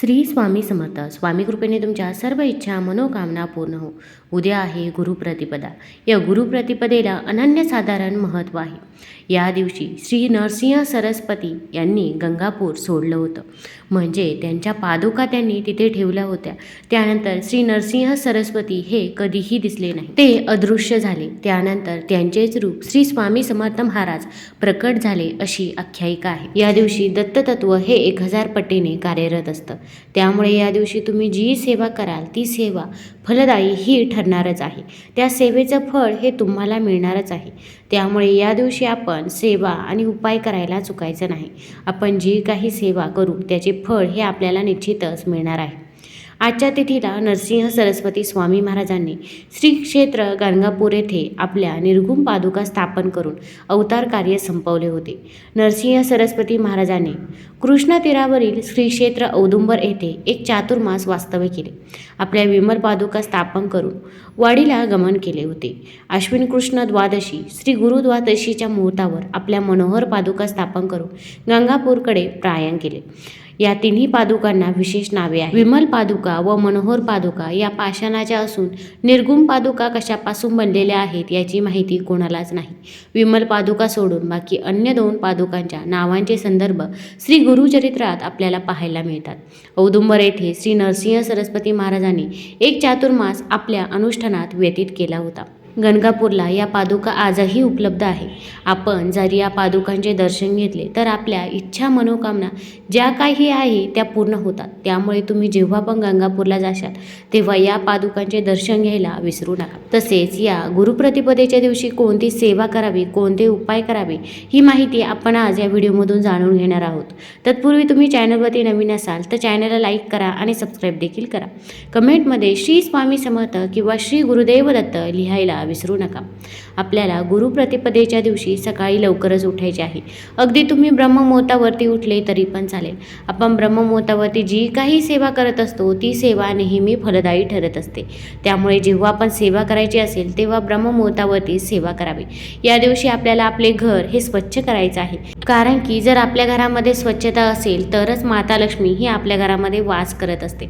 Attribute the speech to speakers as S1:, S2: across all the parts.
S1: श्री स्वामी समर्थ. स्वामी कृपेने तुमच्या सर्व इच्छा मनोकामना पूर्ण हो. उद्या आहे गुरुप्रतिपदा या गुरुप्रतिपदेला अनन्यसाधारण महत्त्व आहे. या दिवशी श्री नरसिंह सरस्वती यांनी गंगापूर सोडलं होतं. म्हणजे त्यांच्या पादुका त्यांनी तिथे ठेवल्या होत्या. त्यानंतर श्री नरसिंह सरस्वती हे कधीही दिसले नाही. ते अदृश्य झाले. त्यानंतर त्यांचेच रूप श्री स्वामी समर्थ महाराज प्रकट झाले अशी आख्यायिका आहे. या दिवशी दत्ततत्व हे एक हजार पटीने कार्यरत असतं. त्यामुळे या दिवशी तुम्ही जी सेवा कराल ती सेवा फलदायी ही ठरणारच आहे. त्या सेवेचं फळ हे तुम्हाला मिळणारच आहे. त्यामुळे या दिवशी आपण सेवा आणि उपाय करायला चुकायचं नाही. आपण जी काही सेवा करू त्याचे फळ हे आपल्याला निश्चितच मिळणार आहे. आजच्या तिथीला नरसिंह सरस्वती स्वामी महाराजांनी श्री क्षेत्र गाणगापूर येथे आपल्या निर्गुण पादुका स्थापन करून अवतार कार्य संपवले होते. नरसिंह सरस्वती महाराजांनी कृष्णा तीरावरील श्री क्षेत्र औदुंबर येथे एक चातुर्मास वास्तव्य केले. आपल्या विमल पादुका स्थापन करून वाडीला गमन केले होते. अश्विन कृष्ण द्वादशी श्री गुरु द्वादशीच्या मुहूर्तावर आपल्या मनोहर पादुका स्थापन करून गंगापूरकडे प्रायण केले. या तिन्ही पादुकांना विशेष नावे आहेत. विमल पादुका व मनोहर पादुका या पाषाणाच्या असून निर्गुण पादुका कशापासून बनलेल्या आहेत याची माहिती कोणालाच नाही. विमल पादुका सोडून बाकी अन्य दोन पादुकांच्या नावांचे संदर्भ श्री गुरुचरित्रात आपल्याला पाहायला मिळतात. औदुंबर येथे श्री नरसिंह सरस्वती महाराजांनी एक चातुर्मास आपल्या अनुष्ठानात व्यतीत केला होता. गणगापूरला या पादुका आजही उपलब्ध आहे. आपण जर या पादुकांचे दर्शन घेतले तर आपल्या इच्छा मनोकामना ज्या काही आहे त्या पूर्ण होतात. त्यामुळे तुम्ही जेव्हा पण गंगापूरला जाशाल तेव्हा या पादुकांचे दर्शन घ्यायला विसरू नका. तसेच या गुरुप्रतिपदेच्या दिवशी कोणती सेवा करावी कोणते उपाय करावे ही माहिती आपण आज या व्हिडिओमधून जाणून घेणार आहोत. तत्पूर्वी तुम्ही चॅनलवरती नवीन असाल तर चॅनलला लाईक करा आणि सबस्क्राईब देखील करा. कमेंटमध्ये श्री स्वामी समर्थ किंवा श्री गुरुदेव दत्त लिहायला विसरू नका. आपल्याला गुरुप्रतिपदेच्या दिवशी सकाळी लवकरच उठायचे आहे. अगदी तुम्ही ब्रह्ममुहूर्तावरती उठले तरी पण चालेल. आपण ब्रह्ममुहूर्तावरती जी काही सेवा करत असतो ती सेवा नेहमी फलदायी ठरत असते. त्यामुळे जेव्हा आपण सेवा करायची असेल तेव्हा ब्रह्ममुहूर्तावरती सेवा करावी. या दिवशी आपल्याला आपले घर हे स्वच्छ करायचं आहे. कारण की जर आपल्या घरामध्ये स्वच्छता असेल तरच माता लक्ष्मी ही आपल्या घरामध्ये वास करत असते.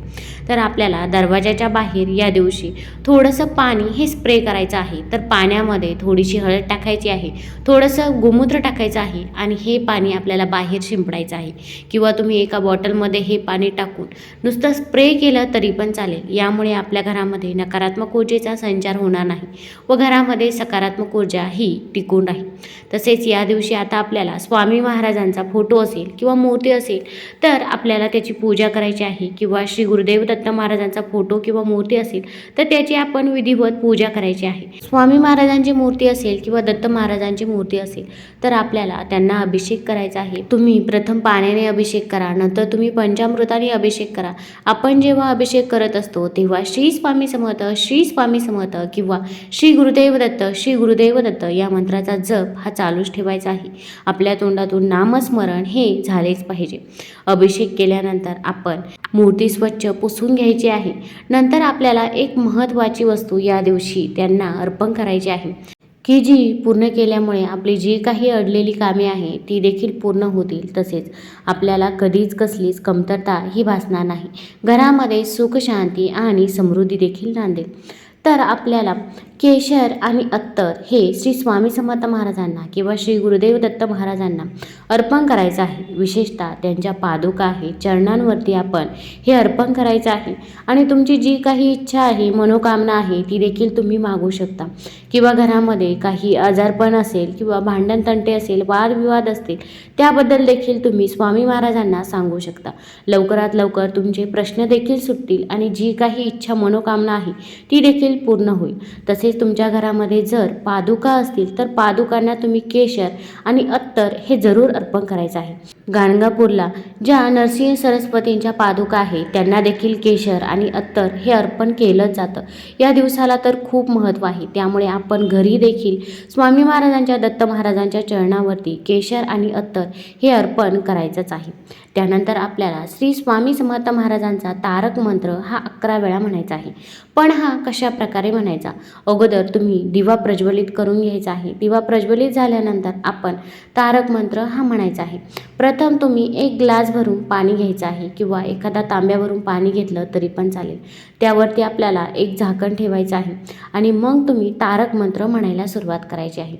S1: तर आपल्याला दरवाजाच्या बाहेर या दिवशी थोडंसं पाणी हे स्प्रे करायचं आहे. तर पाण्यामध्ये थोडीशी हळद टाकायची आहे. थोडंसं गोमूत्र टाकायचं आहे आणि हे पाणी आपल्याला बाहेर शिंपडायचं आहे. किंवा तुम्ही एका बॉटलमध्ये हे पाणी टाकून नुसतं स्प्रे केलं तरी पण चालेल. यामुळे आपल्या घरामध्ये नकारात्मक ऊर्जेचा संचार होणार नाही व घरामध्ये सकारात्मक ऊर्जा ही टिकून राहील. तसेच या दिवशी आता आपल्याला स्वामी स्वामी महाराजांचा फोटो असेल किंवा मूर्ती असेल तर आपल्याला त्याची पूजा करायची आहे किंवा श्री गुरुदेव दत्त महाराजांचा फोटो किंवा मूर्ती असेल तर त्याची आपण विधिवत पूजा करायची आहे. स्वामी महाराजांची मूर्ती असेल किंवा दत्त महाराजांची मूर्ती असेल तर आपल्याला त्यांना अभिषेक करायचा आहे. तुम्ही प्रथम पाण्याने अभिषेक करा नंतर तुम्ही पंचामृताने अभिषेक करा. आपण जेव्हा अभिषेक करत असतो तेव्हा श्री स्वामी समर्थ श्री स्वामी समर्थ किंवा श्री गुरुदेव दत्त श्री गुरुदेव दत्त या मंत्राचा जप हा चालूच ठेवायचा आहे. आपल्या तोंडातून नामस्मरण हे झालेच पाहिजे. अभिषेक केल्यानंतर आपण मूर्ती स्वच्छ पुसून घ्यायची आहे. नंतर आपल्याला एक महत्त्वाची वस्तू या दिवशी त्यांना अर्पण करायची आहे. की जी पूर्ण केल्यामुळे आपली जी काही अडलेली कामे आहे ती देखील पूर्ण होतील तसेच आपल्याला कधीच कसलीच कमतरता ही भासणार नाही. घरामध्ये सुख शांती आणि समृद्धी देखील नांदेल. तर आपल्याला केशर आणि अत्तर हे श्री स्वामी समर्थ महाराजांना किंवा श्री गुरुदेव दत्त महाराजांना अर्पण करायचं आहे. विशेषतः त्यांच्या पादुका आहे चरणांवरती आपण हे अर्पण करायचं आहे. आणि तुमची जी काही इच्छा आहे मनोकामना आहे ती देखील तुम्ही मागू शकता. किंवा घरामध्ये काही आजारपण असेल किंवा भांडण तंटे असेल वादविवाद असतील त्याबद्दल देखील तुम्ही स्वामी महाराजांना सांगू शकता. लवकरात लवकर तुमचे प्रश्न देखील सुटतील आणि जी काही इच्छा मनोकामना आहे ती देखील पूर्ण होईल. तसेच म्हणजे तुमच्या घरामध्ये जर पादुका असतील तर पादुकांना तुम्ही केशर आणि अत्तर हे जरूर अर्पण करायचं आहे. गाणगापूरला ज्या नरसिंह सरस्वतींच्या पादुका आहेत त्यांना देखील केशर आणि अत्तर हे अर्पण केलंच जातं. या दिवसाला तर खूप महत्त्व आहे. त्यामुळे आपण घरी देखील स्वामी महाराजांच्या दत्त महाराजांच्या चरणावरती केशर आणि अत्तर हे अर्पण करायचंच आहे. त्यानंतर आपल्याला श्री स्वामी समर्थ महाराजांचा तारक मंत्र हा अकरा वेळा म्हणायचा आहे. पण हा कशा प्रकारे म्हणायचा? अगोदर तुम्ही दिवा प्रज्वलित करून घ्यायचा आहे. दिवा प्रज्वलित झाल्यानंतर आपण तारक मंत्र हा म्हणायचा आहे. प्रथम तुम्ही एक ग्लास भरून पाणी घ्यायचं आहे किंवा एखादा तांब्यावरून पाणी घेतलं तरी पण चालेल. त्यावरती आपल्याला एक झाकण ठेवायचं आहे आणि मग तुम्ही तारक मंत्र म्हणायला सुरुवात करायची आहे.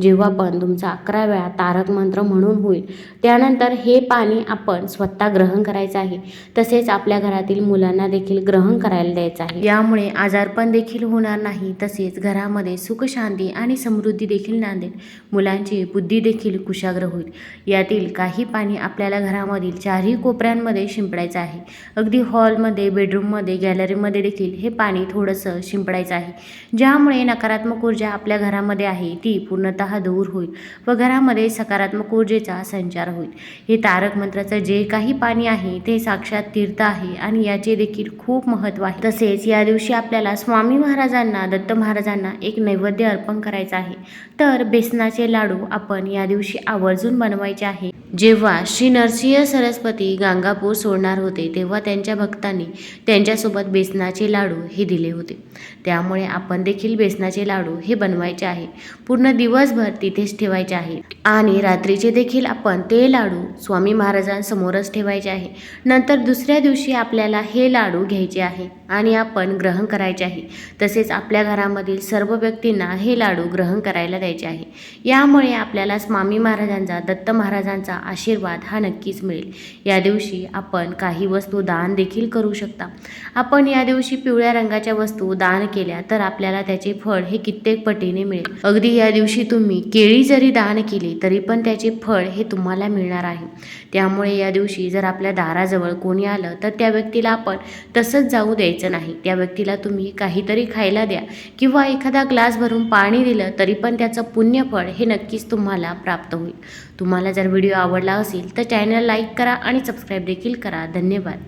S1: जेव्हा पण तुमचा अकरा वेळा तारक मंत्र म्हणून होईल त्यानंतर हे पाणी आपण स्वतः ग्रहण करायचं आहे. तसेच आपल्या घरातील मुलांना देखील ग्रहण करायला द्यायचं आहे. यामुळे आजारपण देखील होणार नाही. तसेच घरामध्ये सुखशांती आणि समृद्धी देखील नांदेल मुलांची बुद्धी देखील कुशाग्र होईल. यातील काही पाणी आपल्याला घरामधील चारही कोपऱ्यांमध्ये शिंपडायचं आहे. अगदी हॉलमध्ये बेडरूममध्ये गॅलरीमध्ये देखील हे पाणी थोडंसं शिंपडायचं आहे. ज्यामुळे नकारात्मक ऊर्जा आपल्या घरामध्ये आहे ती पूर्णतः दूर होईल व घरामध्ये सकारात्मक ऊर्जेचा संचार होईल. हे तारक मंत्राचं जे काही पाणी आहे ते साक्षात तीर्थ आहे आणि याचे देखील खूप महत्त्व आहे. तसेच या दिवशी आपल्याला स्वामी महाराजांना दत्त महाराजांना एक नैवेद्य अर्पण करायचा आहे. तर बेसनाचे लाडू आपण या दिवशी आवर्जून बनवायचे आहे. जेव्हा श्री नरसिंह सरस्वती गांगापूर सोडणार होते तेव्हा त्यांच्या भक्तांनी त्यांच्यासोबत बेसनाचे लाडू हे दिले होते. त्यामुळे आपण देखील बेसनाचे लाडू हे बनवायचे आहे. पूर्ण दिवसभर तिथेच ठेवायचे आहे. आणि रात्रीचे देखील आपण ते लाडू स्वामी महाराजांसमोरच ठेवायचे आहे. नंतर दुसऱ्या दिवशी आपल्याला हे लाडू घ्यायचे आहे आणि आपण ग्रहण करायचे आहे. तसेच आपल्या घरामधील सर्व व्यक्तींना हे लाडू ग्रहण करायला द्यायचे आहे. यामुळे आपल्याला स्वामी महाराजांचा दत्त महाराजांचा आशीर्वाद हा नक्कीच मिळेल. या दिवशी आपण काही वस्तू दान देखील करू शकता. आपण या दिवशी पिवळ्या रंगाच्या वस्तू दान केल्या तर आपल्याला त्याचे फळ हे कित्येक पटीने मिळेल. अगदी या दिवशी तुम्ही केळी जरी दान केली तरी पण त्याचे फळ हे तुम्हाला मिळणार आहे. त्यामुळे या दिवशी जर आपल्या दाराजवळ कोणी आलं तर त्या व्यक्तीला आपण तसंच जाऊ द्यायचं नाही. त्या व्यक्तीला तुम्ही काहीतरी खायला द्या किंवा एखादा ग्लास भरून पाणी दिलं तरी पण त्याचं पुण्यफळ हे नक्कीच तुम्हाला प्राप्त होईल. तुम्हाला जर व्हिडिओ आवडला असेल तर चॅनल लाईक करा आणि सबस्क्राईब देखील करा. धन्यवाद.